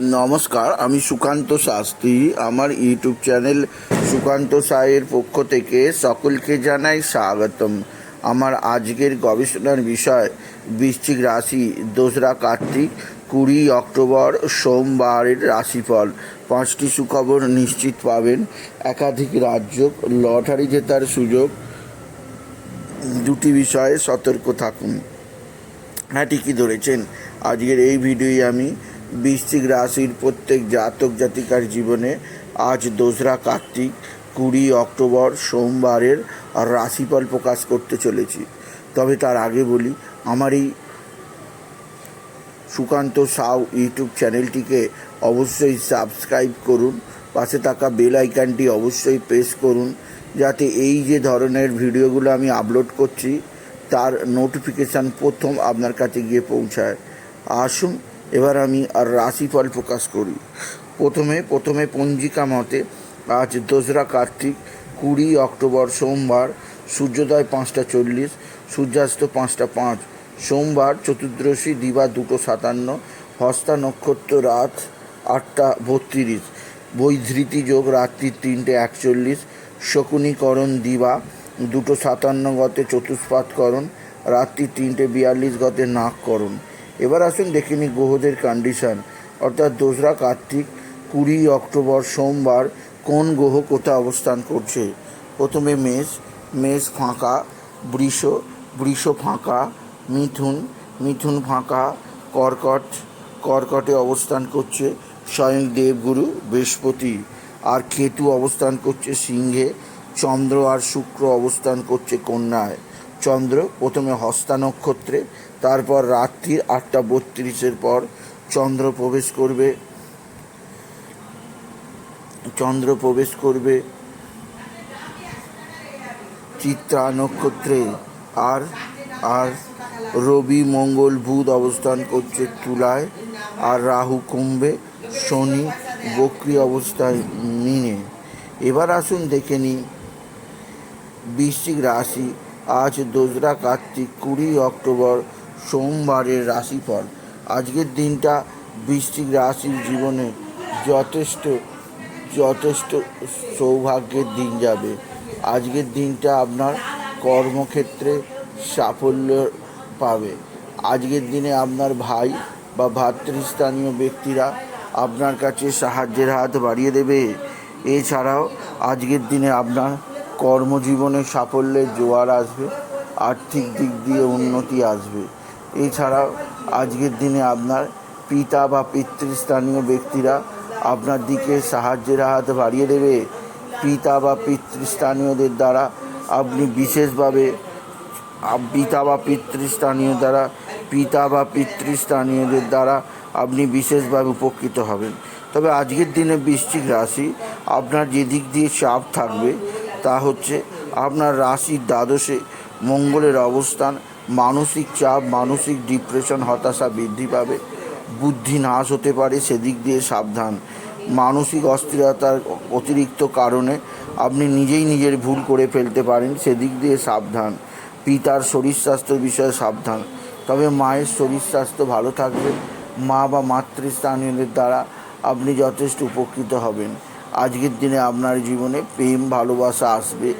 নমস্কার, আমি সুকান্ত শাস্ত্রী। আমার ইউটিউব চ্যানেল সুকান্ত সায়ের পক্ষ থেকে সকলকে জানাই স্বাগতম। আমার আজকের গবেষণার বিষয়, বৃশ্চিক রাশি, দোসরা কার্তিক, কুড়ি অক্টোবর, সোমবারের রাশিফল। পাঁচটি সুখবর নিশ্চিত পাবেন। একাধিক রাজ্য, লটারি জেতার সুযোগ। দুটি বিষয়ে সতর্ক থাকুন। হ্যাঁ ঠিকই ধরেছেন। আজকের এই ভিডিওই আমি বৃশ্চিক রাশির প্রত্যেক জাতক জাতিকার জীবনে আজ দোসরা, কার্তিক, কুড়ি অক্টোবর সোমবারের রাশিফল প্রকাশ করতে চলেছি। তবে তার আগে বলি, আমার এই সুকান্ত সাউ ইউটিউব চ্যানেলটিকে অবশ্যই সাবস্ক্রাইব করুন, পাশে থাকা বেল আইকনটি অবশ্যই প্রেস করুন, যাতে এই যে ধরনের ভিডিওগুলো আমি আপলোড করছি, তার নোটিফিকেশান প্রথম আপনার কাছে গিয়ে পৌঁছায়। আসুন এবার আমি আর রাশিফল প্রকাশ করি। প্রথমে প্রথমে পঞ্জিকা মতে আজ দোসরা কার্তিক, কুড়ি অক্টোবর সোমবার, সূর্যোদয় পাঁচটা চল্লিশ, সূর্যাস্ত পাঁচটা পাঁচ, সোমবার চতুর্দশী, দিবা দুটো সাতান্ন, হস্তা নক্ষত্র রাত আটটা বত্রিশ, বৈধৃতি যোগ রাত্রি তিনটে একচল্লিশ, শকুনীকরণ দিবা দুটো সাতান্ন গতে চতুষ্পাতকরণ, রাত্রি তিনটে বিয়াল্লিশ গতে নাককরণ এবার আসুন দেখে নিই গ্রহদের কন্ডিশন অর্থাৎ দোসরা কার্তিক, কুড়ি অক্টোবর সোমবার কোন গ্রহ কোথায় অবস্থান করছে? প্রথমে মেষ মেষ ফাঁকা, বৃষ বৃষ ফাঁকা, মিথুন মিথুন ফাঁকা, কর্কট, কর্কটে অবস্থান করছে স্বয়ং দেবগুরু বৃহস্পতি। আর কেতু অবস্থান করছে সিংহে, চন্দ্র আর শুক্র অবস্থান করছে কন্যায়। চন্দ্র প্রথমে হস্তা নক্ষত্রে তারপর রাত্রির আটটা বত্রিশের পর চন্দ্র প্রবেশ করবে। চন্দ্র প্রবেশ করবে চিত্রা নক্ষত্রে আর আর রবি মঙ্গল বুধ অবস্থান করছে তুলায়, আর রাহু কুম্ভে শনি বক্রি অবস্থায় মিনে। এবার আসুন দেখে নিই বৃশ্চিক রাশি আজ দোসরা কার্তিক, কুড়ি অক্টোবর, সোমবারের রাশিফল। আজকের দিনটা বৃশ্চিক রাশির জীবনে যথেষ্ট যথেষ্ট সৌভাগ্যের দিন যাবে। আজকের দিনটা আপনার কর্মক্ষেত্রে সাফল্য পাবে। আজকের দিনে আপনার ভাই বা ভাতৃস্থানীয় ব্যক্তিরা আপনার কাছে সাহায্যের হাত বাড়িয়ে দেবে। এছাড়াও আজকের দিনে আপনার কর্মজীবনে সাফল্যের জোয়ার আসবে, আর্থিক দিক দিয়ে উন্নতি আসবে। এছাড়াও আজকের দিনে আপনার পিতা বা পিতৃস্থানীয় ব্যক্তিরা আপনার দিকে সাহায্যের হাত বাড়িয়ে দেবে। পিতা বা পিতৃস্থানীয়দের দ্বারা আপনি বিশেষভাবে পিতা বা পিতৃস্থানীয় দ্বারা, পিতা বা পিতৃস্থানীয়দের দ্বারা আপনি বিশেষভাবে উপকৃত হবেন। তবে আজকের দিনে বৃশ্চিক রাশি আপনার যে দিক দিয়ে চাপ থাকবে তা হচ্ছে আপনার রাশির দ্বাদশে মঙ্গলের অবস্থান, মানসিক চাপ, মানসিক ডিপ্রেশন হতাশা বৃদ্ধি পাবে, বুদ্ধি নাশ হতে পারে, সেদিক দিয়ে সাবধান। মানসিক অস্থিরতার অতিরিক্ত কারণে আপনি নিজেই নিজের ভুল করে ফেলতে পারেন, সেদিক দিয়ে সাবধান। পিতার শরীর স্বাস্থ্য বিষয়ে সাবধান। তবে মায়ের শরীর স্বাস্থ্য ভালো থাকবে। মা বা মাতৃস্থানীয়দের দ্বারা আপনি যথেষ্ট উপকৃত হবেন। আজকের দিনে আপনার জীবনে প্রেম, ভালোবাসা আসবে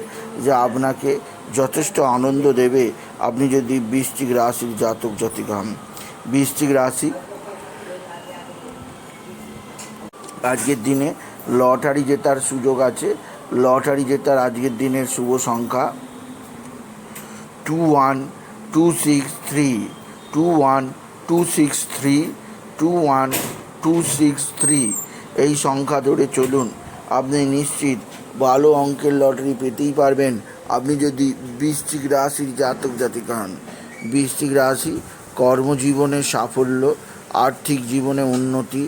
যা আপনাকে যথেষ্ট আনন্দ দেবে। আপনি যদি বৃষ্টিক রাশির জাতক, জাতিকা হন। বৃশ্চিক রাশি আজকের দিনে লটারি জেতার সুযোগ আছে। লটারি জেতার আজকের দিনের শুভ সংখ্যা two one two six three two one two six three two one two six three এই সংখ্যা ধরে চলুন। আপনি নিশ্চিত ভালো অঙ্কের লটারি পেতেই পারবেন। আপনি যদি বৃশ্চিক রাশির জাতক জাতিকা হন, বৃশ্চিক রাশি কর্মজীবনে সাফল্য, আর্থিক জীবনে উন্নতি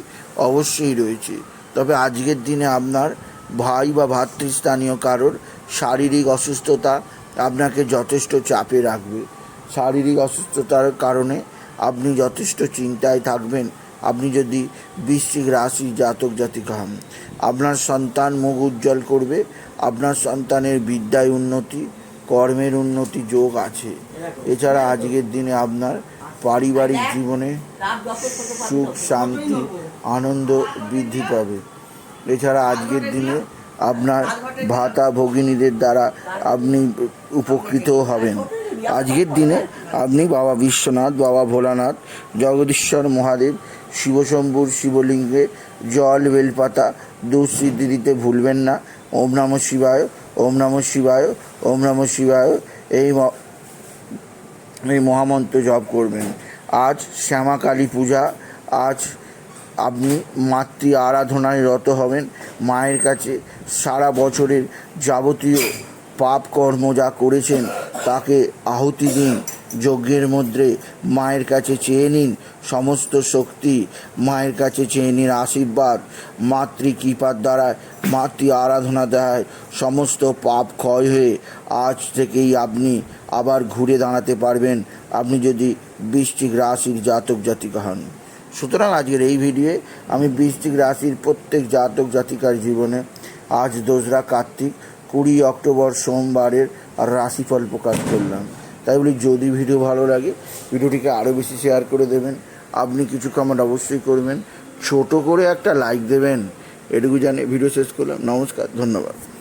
অবশ্যই রয়েছে। তবে আজকের দিনে আপনার ভাই বা ভাতৃস্থানীয় কারোর শারীরিক অসুস্থতা আপনাকে যথেষ্ট চাপে রাখবে। শারীরিক অসুস্থতার কারণে আপনি যথেষ্ট চিন্তায় থাকবেন। আপনি যদি বৃশ্চিক রাশি জাতক জাতিকা হন, আপনার সন্তান মুখ উজ্জ্বল করবে, আপনার সন্তানের বিদ্যায় উন্নতি, কর্মের উন্নতি যোগ আছে। এছাড়া আজকের দিনে আপনার পারিবারিক জীবনে সুখ, শান্তি, আনন্দ বৃদ্ধি পাবে। এছাড়া আজকের দিনে আপনার ভাতা ভগিনীদের দ্বারা আপনি উপকৃত হবেন। আজকের দিনে আপনি বাবা বিশ্বনাথ, বাবা ভোলানাথ, জগদীশ্বর মহাদেব, শিবশম্ভুর শিবলিঙ্গে জল বেলপাতা দুঃসিদ্ধি দিতে ভুলবেন না। ওম নম শিবায়, ওম নম শিবায়, ওম নম শিবায় এই এই মহামন্ত্র জপ করবেন। আজ শ্যামা কালী পূজা, আজ আপনি মাতৃ আরাধনায় রত হবেন। মায়ের কাছে সারা বছরের যাবতীয় পাপ কর্ম যা করেছেন তাকে আহুতি দিন, যজ্ঞের মধ্যে মায়ের কাছে চেয়ে নিন। সমস্ত শক্তি মায়ের কাছে চেয়ে নিন। আশীর্বাদ, মাতৃ কৃপার দ্বারা মাতৃ আরাধনা দেয়। সমস্ত পাপ ক্ষয় হয়ে আজ থেকেই আপনি আবার ঘুরে দাঁড়াতে পারবেন। আপনি যদি বৃষ্টিক রাশির জাতক জাতিকা হন। সুতরাং আজকের এই ভিডিওয়ে আমি বৃষ্টিক রাশির প্রত্যেক জাতক জাতিকার জীবনে, আজ দোসরা কার্তিক, কুড়ি অক্টোবর সোমবারের রাশিফল প্রকাশ করলাম। তাই বলি, যদি ভিডিও ভালো লাগে, ভিডিওটিকে আরও বেশি শেয়ার করে দেবেন। আপনি কিছু কমেন্ট অবশ্যই করবেন। ছোট করে একটা লাইক দেবেন। এটুকু জানিয়ে ভিডিও শেষ করলাম। নমস্কার, ধন্যবাদ।